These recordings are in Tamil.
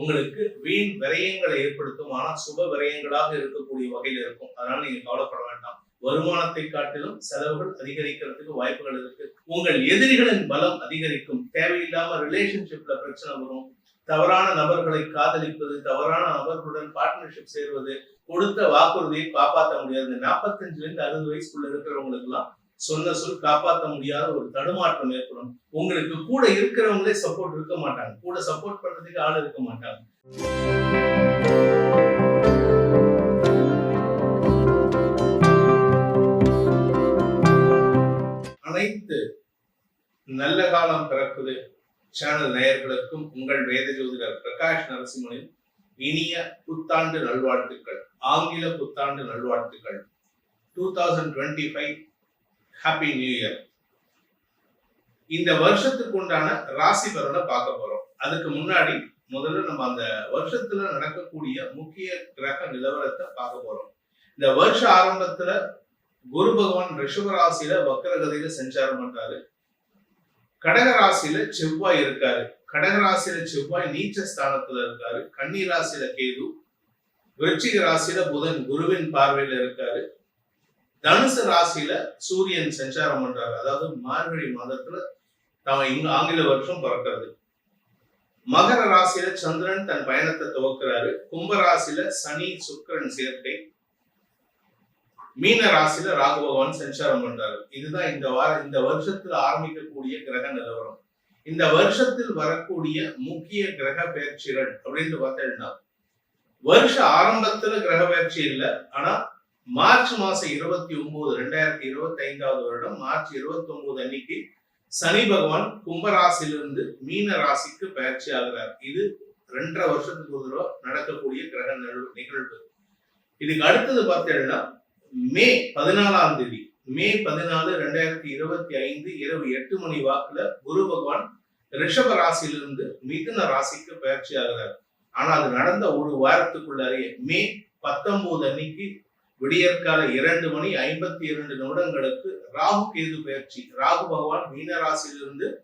உங்களுக்கு வீண் விரயங்களை ஏற்படுத்தும். ஆனால் சுப விரயங்களாக இருக்கக்கூடிய வகையில் இருக்கும். அதனால நீங்க கவலைப்பட வேண்டாம். வருமானத்தை காட்டிலும் செலவுகள் அதிகரிக்கிறதுக்கு வாய்ப்புகள் இருக்கு. உங்கள் எதிரிகளின் பலம் அதிகரிக்கும். தேவையில்லாம ரிலேஷன்ஷிப்ல பிரச்சனை வரும். தவறான நபர்களை காதலிப்பது தவறான நபர்களுடன் பார்ட்னர்ஷிப் சேர்வது கொடுத்த வாக்குறுதியை காப்பாற்ற முடியாது. நாற்பத்தஞ்சுல இருந்து அறுபது வயசுக்குள்ள இருக்கிறவங்களுக்கு எல்லாம் சொன்ன சொல் காப்பாற்ற முடியாத ஒரு தடுமாற்றம் ஏற்படும். உங்களுக்கு கூட இருக்கிறவங்களே சப்போர்ட் இருக்க மாட்டாங்க. கூட சப்போர்ட் பண்றதுக்கு ஆள் இருக்க மாட்டாங்க. அனைத்து நல்ல காலம் பிறக்குது சேனல் நேயர்களுக்கும் உங்கள் வேத ஜோதிடர் பிரகாஷ் நரசிம்மனின் இனிய புத்தாண்டு நல்வாழ்த்துக்கள். ஆங்கில புத்தாண்டு நல்வாழ்த்துக்கள். Two thousand twenty five happy new year இந்த வருஷத்துக்கு உண்டான ராசி பலனை பார்க்க போறோம். அதுக்கு முன்னாடி முதல்ல நம்ம அந்த வருஷத்துல நடக்கக்கூடிய முக்கிய கிரக நிலவரத்தை பார்க்க போறோம். இந்த வருஷ ஆரம்பத்துல குரு பகவான் ரிஷப ராசியில வக்கரகதியில சஞ்சாரம் பண்றாரு. கடக ராசியில செவ்வாய் இருக்காரு. கடக ராசியில செவ்வாய் நீச்ச ஸ்தானத்துல இருக்காரு. கன்னி ராசியில கேது. விருச்சிக ராசியில புதன் குருவின் பார்வையில இருக்காரு. தனுசு ராசியில சூரியன் சஞ்சாரம் பண்றாரு. அதாவது மார்கழி மாதத்துல அவன் இங்க ஆங்கில வருஷம் பிறக்கிறது. மகர ராசியில சந்திரன் தன் பயணத்தை துவக்கிறாரு. கும்ப ராசியில சனி சுக்கரன் சேர்க்கை. மீன ராசியில ராகு பகவான் சஞ்சாரம் பண்றாரு. இதுதான் இந்த வார இந்த வருஷத்துல ஆரம்பிக்கக்கூடிய கிரக நிலவரம். இந்த வருஷத்தில் வரக்கூடிய முக்கிய கிரக பெயர்ச்சிகள் அப்படின்னு பார்த்தேன்னா வருஷ ஆரம்பத்துல கிரக பெயர்ச்சி இல்லை. ஆனா மார்ச் மாசம் இருபத்தி ஒன்பது ரெண்டாயிரத்தி இருபத்தி ஐந்தாவது வருடம் மார்ச் இருபத்தி ஒன்பது அன்னைக்கு சனி பகவான் கும்பராசிலிருந்து மீன ராசிக்கு பயிற்சி ஆகிறார். இது ரெண்டரை வருஷத்துக்கு ஒரு தடவை நடக்கக்கூடிய கிரக நிகழ்வு நிகழ்வு. இதுக்கு அடுத்தது பார்த்தீங்கன்னா மே பதினாலாம் தேதி மே பதினாலு ரெண்டாயிரத்தி இருபத்தி ஐந்து இரவு எட்டு மணி வாக்குல குரு பகவான் ரிஷப ராசியிலிருந்து மிதுன ராசிக்கு பயிற்சி ஆகிறார். ஆனா அது நடந்த ஒரு வாரத்துக்குள்ளாரையே மே பத்தொன்பது அன்னைக்கு விடியற்கால இரண்டு மணி ஐம்பத்தி இரண்டு நிமிடங்களுக்கு ராகு கேது பயிற்சி. ராகு பகவான் மீன ராசியிலிருந்து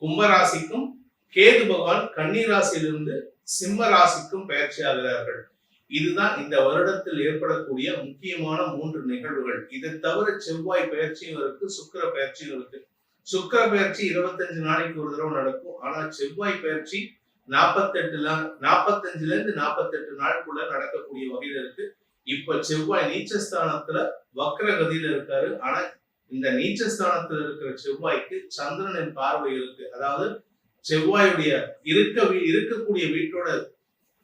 கும்பராசிக்கும் கேது பகவான் கன்னி ராசியிலிருந்து சிம்ம ராசிக்கும் பயிற்சி ஆகிறார்கள். இதுதான் இந்த வருடத்தில் ஏற்படக்கூடிய முக்கியமான மூன்று நிகழ்வுகள். இதை தவிர செவ்வாய் பயிற்சியும் இருக்கு சுக்கிர பயிற்சியும் இருக்கு. சுக்கிர பயிற்சி இருபத்தஞ்சு நாளைக்கு ஒரு தடவை நடக்கும். ஆனா செவ்வாய் பயிற்சி நாற்பத்தெட்டுல நாற்பத்தஞ்சுல இருந்து நாற்பத்தெட்டு நாளுக்குள்ள நடக்கக்கூடிய வகையில் இருக்கு. இப்ப செவ்வாய் நீச்சஸ்தானத்துல வக்ர கதியில இருக்காரு. ஆனா இந்த நீச்சஸ்தானத்துல இருக்கிற செவ்வாய்க்கு சந்திரனின் பார்வை இருக்கு. அதாவது செவ்வாயுடைய இருக்க வீ- இருக்கக்கூடிய வீட்டோட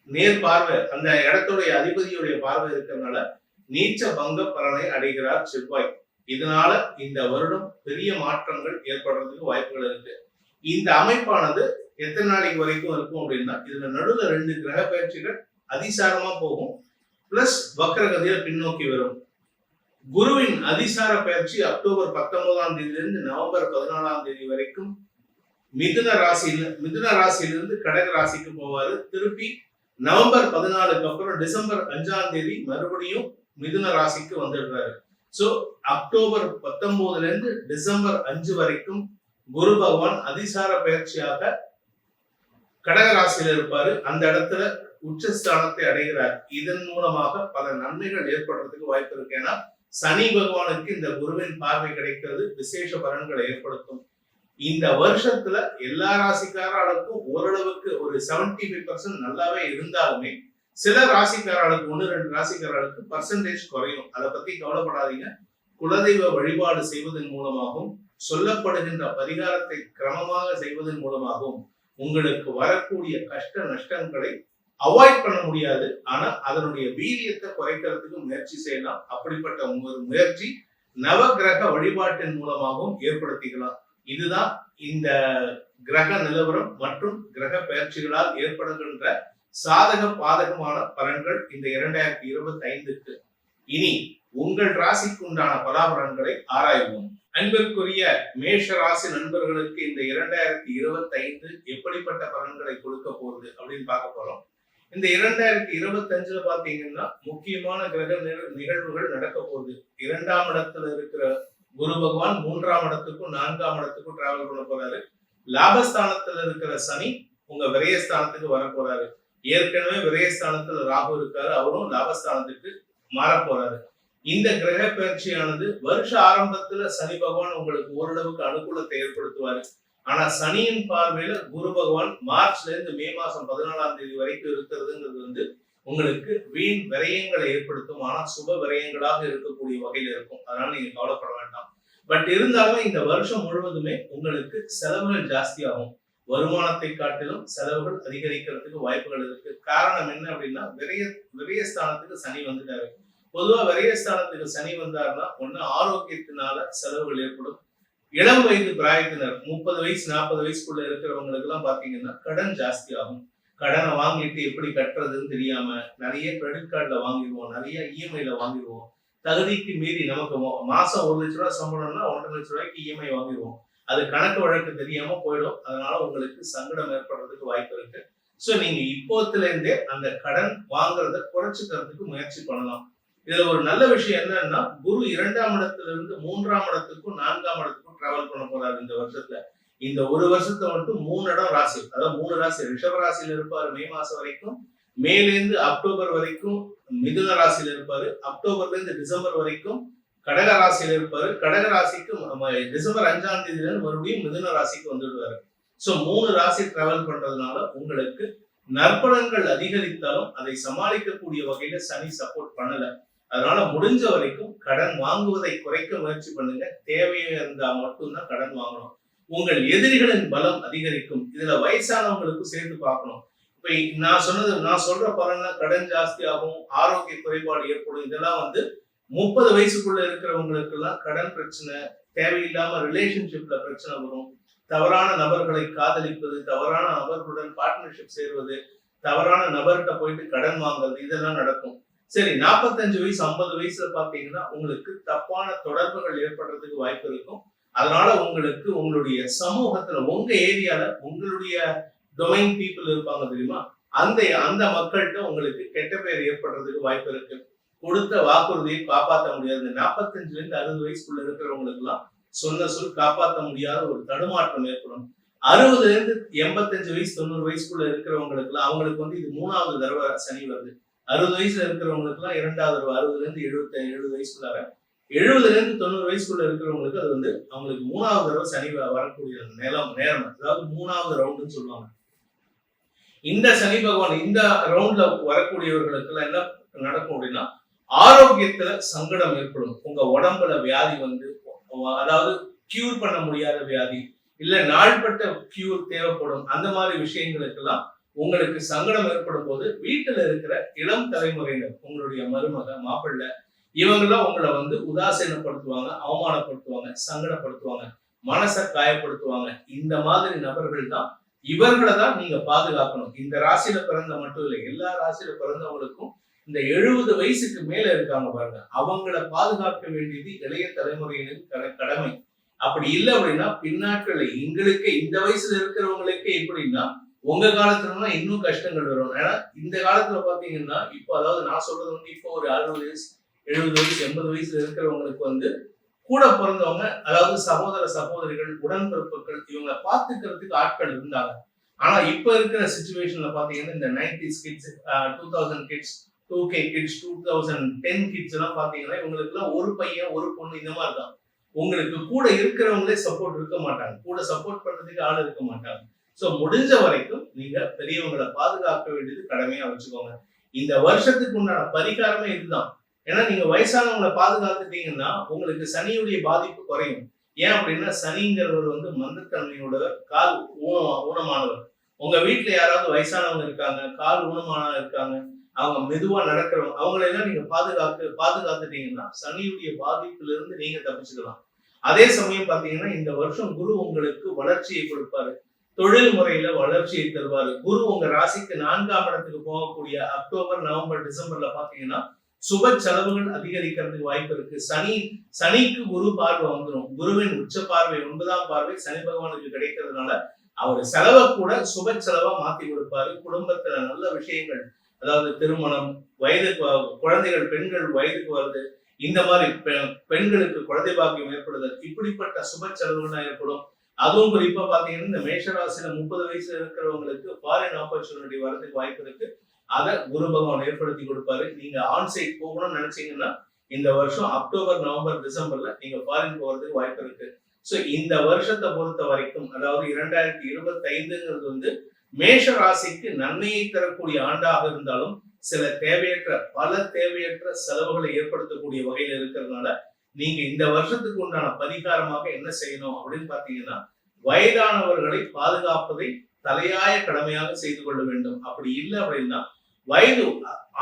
நேர் பார்வை அந்த இடத்துடைய அதிபதியுடைய பார்வை இருக்கிறதுனால நீச்ச பங்க பலனை அடைகிறார் செவ்வாய். இதனால இந்த வருடம் பெரிய மாற்றங்கள் ஏற்படுறதுக்கு வாய்ப்புகள் இருக்கு. இந்த அமைப்பானது எத்தனை நாளைக்கு வரைக்கும் இருக்கும் அப்படின்னா இதுல நடுவுல ரெண்டு கிரக பயிற்சிகள் அதிசாரமா போகும். பிளஸ் வக்ரகதியில பின்னோக்கி வரும். குருவின் அதிசார பயிற்சி அக்டோபர் பத்தொன்பதாம் தேதியிலிருந்து நவம்பர் பதினாலாம் தேதி வரைக்கும் மிதுன ராசியில மிதுன ராசியிலிருந்து கடக ராசிக்கு போவாரு. திருப்பி நவம்பர் பதினாலுக்கு அப்புறம் டிசம்பர் அஞ்சாம் தேதி மறுபடியும் மிதுன ராசிக்கு வந்துடுறாரு. சோ அக்டோபர் பத்தொன்பதுல இருந்து டிசம்பர் அஞ்சு வரைக்கும் குரு பகவான் அதிசார பயிற்சியாக கடக ராசியில இருப்பாரு. அந்த இடத்துல உச்சஸ்தானத்தை அடைகிறார். இதன் மூலமாக பல நன்மைகள் ஏற்படுறதுக்கு வாய்ப்பு இருக்கு. ஏன்னா சனி பகவானுக்கு இந்த குருவின் பார்வை கிடைக்கிறது விசேஷ பலன்களை ஏற்படுத்தும். இந்த வருஷத்துல எல்லா ராசிக்காரர்களுக்கும் ஓரளவுக்கு ஒரு 75% ஃபைவ் பர்சன்ட் நல்லாவே இருந்தாலுமே சில ராசிக்காரர்களுக்கு ஒன்று ரெண்டு ராசிக்காரர்களுக்கு பர்சன்டேஜ் குறையும். அதை பத்தி கவலைப்படாதீங்க. குலதெய்வ வழிபாடு செய்வதன் மூலமாகவும் சொல்லப்படுகின்ற பரிகாரத்தை கிரமமாக செய்வதன் மூலமாகவும் உங்களுக்கு வரக்கூடிய கஷ்ட நஷ்டங்களை அவாய்ட் பண்ண முடியாது. ஆனா அதனுடைய வீரியத்தை குறைக்கிறதுக்கு முயற்சி செய்யலாம். அப்படிப்பட்ட ஒரு முயற்சி நவகிரக வழிபாட்டின் மூலமாகவும் ஏற்படுத்திக்கலாம். இதுதான் இந்த கிரக நிலவரம் மற்றும் கிரக பயிற்சிகளால் ஏற்படுகின்ற சாதக பாதகமான பலன்கள் இந்த இரண்டாயிரத்தி இருபத்தி ஐந்துக்கு இனி உங்கள் ராசிக்கு உண்டான பலாபலன்களை ஆராய்வோம். அன்பிற்குரிய மேஷ ராசி நண்பர்களுக்கு இந்த இரண்டாயிரத்தி இருபத்தி ஐந்து எப்படிப்பட்ட பலன்களை கொடுக்க போகுது அப்படின்னு பார்க்க போறோம். இந்த இரண்டாயிரத்தி இருபத்தி அஞ்சுல பாத்தீங்கன்னா முக்கியமான கிரக நிகழ்வுகள் நடக்க போகுது. இரண்டாம் இடத்துல இருக்கிற குரு பகவான் மூன்றாம் இடத்துக்கும் நான்காம் இடத்துக்கும் டிராவல் பண்ண போறாரு. லாபஸ்தானத்துல இருக்கிற சனி உங்க விரயஸ்தானத்துக்கு வர போறாரு. ஏற்கனவே விரயஸ்தானத்துல ராகு இருக்காரு அவரும் லாபஸ்தானத்துக்கு மாறப் போறாரு. இந்த கிரக பயிற்சியானது வருஷ ஆரம்பத்துல சனி பகவான் உங்களுக்கு ஓரளவுக்கு அனுகூலத்தை ஏற்படுத்துவாரு. ஆனா சனியின் பார்வையில குரு பகவான் மார்ச்ல இருந்து மே மாசம் பதினாலாம் தேதி வரைக்கும் இருக்கிறதுங்கிறது வந்து உங்களுக்கு வீண் விரயங்களை ஏற்படுத்தும். ஆனா சுப விரயங்களாக இருக்கக்கூடிய வகையில இருக்கும். அதனால நீங்க கவலைப்பட வேண்டாம். பட் இருந்தாலும் இந்த வருஷம் முழுவதுமே உங்களுக்கு செலவுகள் ஜாஸ்தியாகும். வருமானத்தை காட்டிலும் செலவுகள் அதிகரிக்கிறதுக்கு வாய்ப்புகள் இருக்கு. காரணம் என்ன அப்படின்னா விரய விரயஸ்தானத்துக்கு சனி வந்துட்டாரு. பொதுவா விரயஸ்தானத்துக்கு சனி வந்தாருன்னா ஒன்னு ஆரோக்கியத்தினால செலவுகள் ஏற்படும். இளம் வயது பிராயத்தினர் முப்பது வயசு நாற்பது வயசுக்குள்ள இருக்கிறவங்களுக்கு எல்லாம் பாத்தீங்கன்னா கடன் ஜாஸ்தி ஆகும் கடனை வாங்கிட்டு எப்படி கட்டுறதுன்னு தெரியாம நிறைய கிரெடிட் கார்டுல வாங்கிடுவோம் நிறைய இஎம்ஐல வாங்கிடுவோம். தகுதிக்கு மீறி நமக்கு மாசம் ஒரு லட்ச ரூபாய் சம்பளம்னா ஒன்றரை லட்ச ரூபாய்க்கு இஎம்ஐ வாங்கிடுவோம். அது கணக்கு வழக்கு தெரியாம போயிடும். அதனால உங்களுக்கு சங்கடம் ஏற்படுறதுக்கு வாய்ப்பு இருக்கு. ஸோ நீங்க இப்போத்துல இருந்தே அந்த கடன் வாங்குறத குறைச்சிக்கிறதுக்கு முயற்சி பண்ணலாம். இதுல ஒரு நல்ல விஷயம் என்னன்னா குரு இரண்டாம் இடத்துல இருந்து மூன்றாம் இடத்துக்கும் நான்காம் இடத்துக்கும் டிராவல் பண்ண போறாரு இந்த வருஷத்துல. இந்த ஒரு வருஷத்தை மட்டும் மூணு இடம் ராசி. அதாவது மூணு ராசி. ரிஷப ராசியில இருப்பாரு மே மாசம் வரைக்கும். மேலேருந்து அக்டோபர் வரைக்கும் மிதுன ராசியில இருப்பாரு. அக்டோபர்ல இருந்து டிசம்பர் வரைக்கும் கடக ராசியில இருப்பாரு. கடக ராசிக்கு டிசம்பர் அஞ்சாம் தேதியில இருந்து மறுபடியும் மிதுன ராசிக்கு வந்துடுவாரு சோ மூணு ராசி டிராவல் பண்றதுனால உங்களுக்கு நற்பலன்கள் அதிகரித்தாலும் அதை சமாளிக்கக்கூடிய வகையில சனி சப்போர்ட் பண்ணல. அதனால முடிஞ்ச வரைக்கும் கடன் வாங்குவதை குறைக்க முயற்சி பண்ணுங்க. தேவையா இருந்தா மட்டும்தான் கடன் வாங்கணும். உங்கள் எதிரிகளின் பலம் அதிகரிக்கும். இதுல வயசானவங்களுக்கும் சேர்த்து பார்க்கணும். இப்ப நான் சொன்னது நான் சொல்ற பலன்னா கடன் ஜாஸ்தி ஆகும் ஆரோக்கிய குறைபாடு ஏற்படும். இதெல்லாம் வந்து முப்பது வயசுக்குள்ள இருக்கிறவங்களுக்கு எல்லாம் கடன் பிரச்சனை தேவையில்லாம ரிலேஷன்ஷிப்ல பிரச்சனை வரும். தவறான நபர்களை காதலிப்பது தவறான நபர்களுடன் பார்ட்னர்ஷிப் சேர்வது தவறான நபர்கிட்ட போயிட்டு கடன் வாங்குறது இதெல்லாம் நடக்கும். சரி நாற்பத்தஞ்சு வயசு ஐம்பது வயசுல பாத்தீங்கன்னா உங்களுக்கு தப்பான தொடர்புகள் ஏற்படுறதுக்கு வாய்ப்பு இருக்கும். அதனால உங்களுக்கு உங்களுடைய சமூகத்துல உங்க ஏரியால உங்களுடைய டொமைன் பீப்புள் இருப்பாங்க தெரியுமா? அந்த அந்த மக்கள்கிட்ட உங்களுக்கு கெட்ட பேர் ஏற்படுறதுக்கு வாய்ப்பு இருக்கு. கொடுத்த வாக்குறுதியை காப்பாற்ற முடியாது. நாற்பத்தஞ்சுல இருந்து அறுபது வயசுக்குள்ள இருக்கிறவங்களுக்கு எல்லாம் சொன்ன சொல் காப்பாற்ற முடியாத ஒரு தடுமாற்றம் ஏற்படும். அறுபதுல இருந்து எண்பத்தஞ்சு வயசு தொண்ணூறு வயசுக்குள்ள இருக்கிறவங்களுக்கு எல்லாம் அவங்களுக்கு வந்து இது மூணாவது தடவை சனி வருது. அறுபது வயசுல இருக்கிறவங்களுக்கு எல்லாம் இரண்டாவது தடவை அறுபதுல இருந்து எழுபத்தி எழுபது வயசுக்குள்ளார எழுபதுல இருந்து தொண்ணூறு வயசுக்குள்ள இருக்கிறவங்களுக்கு அது வந்து அவங்களுக்கு மூணாவது தடவை சனி வரக்கூடிய நேரம் நேரம் அதாவது மூணாவது ரவுண்டுன்னு சொல்லுவாங்க. இந்த சனி பகவான் இந்த ரவுண்ட்ல வரக்கூடியவர்களுக்கு எல்லாம் என்ன நடக்கும் அப்படின்னா ஆரோக்கியத்துல சங்கடம் ஏற்படும். உங்க உடம்புல வியாதி வந்து அதாவது கியூர் பண்ண முடியாத வியாதி இல்ல நாள்பட்ட கியூர் தேவைப்படும். அந்த மாதிரி விஷயங்களுக்கெல்லாம் உங்களுக்கு சங்கடம் ஏற்படும் போது வீட்டில் இருக்கிற இளம் தலைமுறையினர் உங்களுடைய மருமக மாப்பிள்ளை இவங்கெல்லாம் உங்களை வந்து உதாசீனப்படுத்துவாங்க அவமானப்படுத்துவாங்க சங்கடப்படுத்துவாங்க மனசை காயப்படுத்துவாங்க. இந்த மாதிரி நபர்கள் தான் இவர்களை தான் நீங்க பாதுகாக்கணும். இந்த ராசியில பிறந்த மட்டும் இல்லை எல்லா ராசியில பிறந்தவங்களுக்கும் இந்த எழுபது வயசுக்கு மேல இருக்காங்க பாருங்க. அவங்கள பாதுகாக்க வேண்டியது இளைய தலைமுறையினரின் கடமை. அப்படி இல்லை அப்படின்னா பின்னாட்கள் எங்களுக்கு இந்த வயசுல இருக்கிறவங்களுக்கே எப்படின்னா உங்க காலத்துலனா இன்னும் கஷ்டங்கள் வரும். ஏன்னா இந்த காலத்துல பாத்தீங்கன்னா இப்போ அதாவது நான் சொல்றது வந்து இப்போ ஒரு அறுபது வயசு எழுபது வயசு எண்பது வயசுல இருக்கிறவங்களுக்கு வந்து கூட பிறந்தவங்க அதாவது சகோதர சகோதரிகள் உடன்பிறப்புகள் இவங்களை பார்த்துக்கிறதுக்கு ஆட்கள் இருந்தாங்க. ஆனா இப்ப இருக்கிற சுச்சுவேஷன்ல பாத்தீங்கன்னா இந்த nineties kids two thousand kids two K kids two thousand ten kids எல்லாம் பாத்தீங்கன்னா இவங்களுக்கு எல்லாம் ஒரு பையன் ஒரு பொண்ணு இந்த மாதிரி தான் உங்களுக்கு கூட இருக்கிறவங்களே சப்போர்ட் இருக்க மாட்டாங்க. கூட சப்போர்ட் பண்றதுக்கு ஆள் இருக்க மாட்டாங்க. சோ முடிஞ்ச வரைக்கும் நீங்க பெரியவங்களை பாதுகாக்க வேண்டியது கடமையா வச்சுக்கோங்க. இந்த வருஷத்துக்கு உண்டான பரிகாரமே இதுதான். ஏன்னா நீங்க வயசானவங்களை பாதுகாத்துட்டீங்கன்னா உங்களுக்கு சனியுடைய பாதிப்பு குறையும். ஏன் அப்படின்னா சனிங்கிறவர் வந்து மந்தத்தன்மையோட கால் ஊனம் ஊனமானவர். உங்க வீட்டுல யாராவது வயசானவங்க இருக்காங்க கால் ஊனமான இருக்காங்க அவங்க மெதுவா நடக்கிறவங்க அவங்களெல்லாம் நீங்க பாதுகாத்து பாதுகாத்துட்டீங்கன்னா சனியுடைய பாதிப்புல இருந்து நீங்க தப்பிச்சுக்கலாம். அதே சமயம் பாத்தீங்கன்னா இந்த வருஷம் குரு உங்களுக்கு வளர்ச்சியை கொடுப்பாரு. தொழில் முறையில வளர்ச்சியை தருவாரு. குரு உங்க ராசிக்கு நான்காம் இடத்துக்கு போகக்கூடிய அக்டோபர் நவம்பர் டிசம்பர்ல பாத்தீங்கன்னா சுப செலவுகள் அதிகரிக்கிறதுக்கு வாய்ப்பு இருக்கு. சனி சனிக்கு குரு பார்வை வந்துடும் குருவின் உச்ச பார்வை ஒன்பதாம் பார்வை சனி பகவானுக்கு கிடைக்கிறதுனால அவர் செலவை கூட சுப செலவா மாத்தி கொடுப்பாரு. குடும்பத்துல நல்ல விஷயங்கள் அதாவது திருமணம் வயதுக்கு குழந்தைகள் பெண்கள் வயதுக்கு வருது. இந்த மாதிரி பெ- பெண்களுக்கு குழந்தை பாக்கியம் ஏற்படுதல் இப்படிப்பட்ட சுப செலவுகள் ஏற்படும். அதுவும் குறிப்பா பாத்தீங்கன்னா இந்த மேஷராசியில முப்பது வயசுல இருக்கிறவங்களுக்கு ஃபாரின் ஆப்பர்ச்சுனிட்டி வரதுக்கு வாய்ப்பு இருக்கு. அதை குரு பகவான் ஏற்படுத்தி கொடுப்பாரு. நீங்க ஆன்சைட் போகணும்னு நினைச்சீங்கன்னா இந்த வருஷம் அக்டோபர் நவம்பர் டிசம்பர்ல நீங்க ஃபாரின் போறதுக்கு வாய்ப்பு இருக்கு. ஸோ இந்த வருஷத்தை பொறுத்த வரைக்கும் அதாவது இரண்டாயிரத்தி இருபத்தி ஐந்துங்கிறது வந்து மேஷ ராசிக்கு நன்மையை தரக்கூடிய ஆண்டாக இருந்தாலும் சில தேவையற்ற பல தேவையற்ற செலவுகளை ஏற்படுத்தக்கூடிய வகையில் இருக்கிறதுனால நீங்க இந்த வருஷத்துக்கு உண்டான பரிகாரமாக என்ன செய்யணும் அப்படின்னு பாத்தீங்கன்னா வயதானவர்களை பாதுகாப்பதை தலையாய கடமையாக செய்து கொள்ள வேண்டும். அப்படி இல்லை அப்படின்னா வயது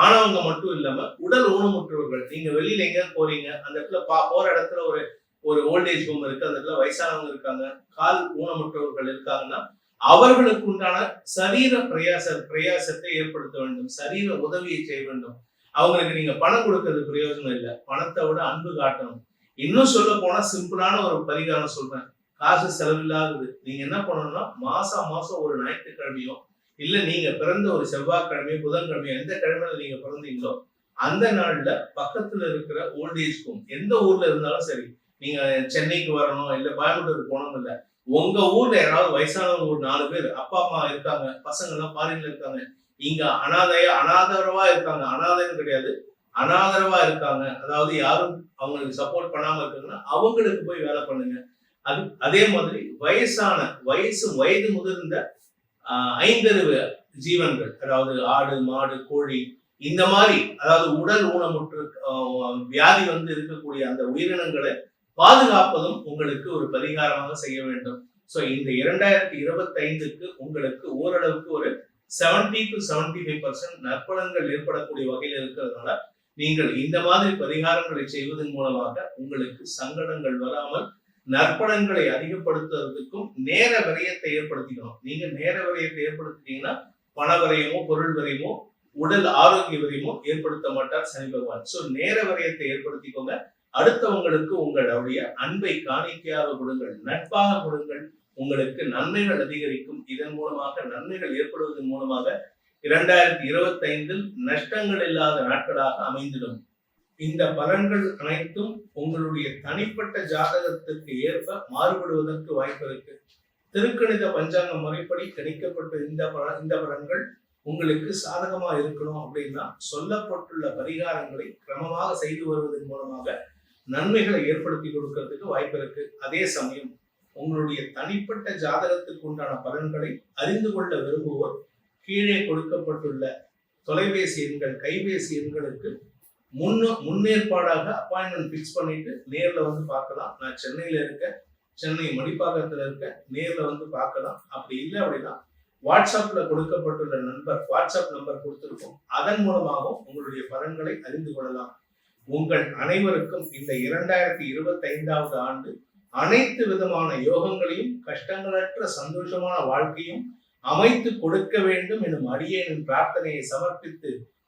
ஆனவங்க மட்டும் இல்லாம உடல் ஊனமுற்றவர்கள் நீங்க வெளியில எங்க போறீங்க அந்த இடத்துல பா போற இடத்துல ஒரு ஒரு ஓல்டேஜ் ஹோம் இருக்கு அந்த இடத்துல வயசானவங்க இருக்காங்க கால் ஊனமுற்றவர்கள் இருக்காங்கன்னா அவர்களுக்கு உண்டான சரீர பிரயாச பிரயாசத்தை ஏற்படுத்த வேண்டும் சரீர உதவியை செய்ய வேண்டும். அவங்களுக்கு நீங்க பணம் கொடுக்கறது பிரயோஜனம் இல்லை. பணத்தை விட அன்பு காட்டணும். இன்னும் சொல்ல போனா சிம்பிளான ஒரு பரிகாரம் சொல்றேன். காசு செலவில்லாதது. நீங்க என்ன பண்ணணும்னா மாசம் மாசம் ஒரு ஞாயிற்றுக்கிழமையோ இல்ல நீங்க பிறந்த ஒரு செவ்வாய்க்கிழமையோ புதன்கிழமையோ எந்த கிழமையில நீங்க பிறந்தீங்களோ அந்த நாள்ல பக்கத்துல இருக்கிற ஓல்டேஜ் ஹோம் எந்த ஊர்ல இருந்தாலும் சரி நீங்க சென்னைக்கு வரணும் இல்ல கோயம்புத்தூருக்கு போகணும் இல்ல உங்க ஊர்ல யாராவது வயசானவங்க ஒரு நாலு பேர் அப்பா அம்மா இருக்காங்க பசங்க எல்லாம் ஃபாரின்ல இருக்காங்க இங்க அனாதையா அனாதரவா இருக்காங்க அனாதைன்னு கிடையாது அனாதரவா இருக்காங்க அதாவது யாரும் அவங்களுக்கு சப்போர்ட் பண்ணாம இருக்காங்கன்னா அவங்களுக்கு போய் வேலை பண்ணுங்க. அது அதே மாதிரி வயசான வயசு வயது முதிர்ந்த ஆஹ், ஐந்தறிவு ஜீவன்கள் அதாவது ஆடு மாடு கோழி இந்த மாதிரி அதாவது உடல் ஊனமுற்று வியாதி வந்து இருக்கக்கூடிய அந்த உயிரினங்களை பாதுகாப்பதும் உங்களுக்கு ஒரு பரிகாரமாக செய்ய வேண்டும். ஸோ இந்த இரண்டாயிரத்தி இருபத்தி ஐந்துக்கு உங்களுக்கு ஓரளவுக்கு ஒரு seventy to seventy five percent நற்பலன்கள் ஏற்படக்கூடிய வகையில் இருக்கிறதுனால நீங்கள் இந்த மாதிரி பரிகாரங்களை செய்வதன் மூலமாக உங்களுக்கு சங்கடங்கள் வராமல் நற்பலன்களை அதிகப்படுத்துறதுக்கும் நேர விரயத்தை ஏற்படுத்திக்கணும். நீங்க நேர விரயத்தை ஏற்படுத்திட்டீங்கன்னா பண விரயமோ பொருள் விரயமோ உடல் ஆரோக்கிய விரயமோ ஏற்படுத்த மாட்டார் சனி பகவான். சோ நேர விரயத்தை ஏற்படுத்திக்கோங்க. அடுத்தவங்களுக்கு உங்களுடைய அன்பை காணிக்கையாக கொடுங்கள் நட்பாக கொடுங்கள். உங்களுக்கு நன்மைகள் அதிகரிக்கும். இதன் மூலமாக நன்மைகள் ஏற்படுவதன் மூலமாக இரண்டாயிரத்தி இருபத்தி ஐந்தில் நஷ்டங்கள் இல்லாத நாட்களாக அமைந்திடும். இந்த பலன்கள் அனைத்தும் உங்களுடைய தனிப்பட்ட ஜாதகத்திற்கு ஏற்ப மாறுபடுவதற்கு வாய்ப்பு இருக்கு. திருக்கணித பஞ்சாங்க முறைப்படி கணிக்கப்பட்ட இந்த பல இந்த பலன்கள் உங்களுக்கு சாதகமா இருக்கணும் அப்படின்னா சொல்லப்பட்டுள்ள பரிகாரங்களை கிரமமாக செய்து வருவதன் மூலமாக நன்மைகளை ஏற்படுத்தி கொடுக்கறதுக்கு வாய்ப்பு இருக்கு. அதே சமயம் உங்களுடைய தனிப்பட்ட ஜாதகத்துக்கு உண்டான பலன்களை அறிந்து கொள்ள விரும்புவோர் கீழே கொடுக்கப்பட்டுள்ள தொலைபேசி எண்கள் கைபேசி எண்களுக்கு முன்ன முன்னேற்பாடாக அப்பாயின்மெண்ட் ஃபிக்ஸ் பண்ணிட்டு நேரில் வந்து பார்க்கலாம். நான் சென்னையில் இருக்கேன். சென்னை மணிப்பாக்கத்தில் இருக்கேன். நேரில் வந்து பார்க்கலாம். அப்படி இல்லை அப்படின்னா வாட்ஸ்அப்பில் கொடுக்கப்பட்டுள்ள நண்பர் வாட்ஸ்அப் நம்பர் கொடுத்துருக்கோம். அதன் மூலமாகவும் உங்களுடைய பலன்களை அறிந்து கொள்ளலாம். உங்கள் அனைவருக்கும் இந்த இரண்டாயிரத்தி இருபத்தி ஐந்தாவது ஆண்டு அனைத்து விதமான யோகங்களையும் கஷ்டங்களற்ற சந்தோஷமான வாழ்க்கையும் அமைத்து கொடுக்க வேண்டும் எனும் அடியேனின் பிரார்த்தனையை சமர்ப்பித்து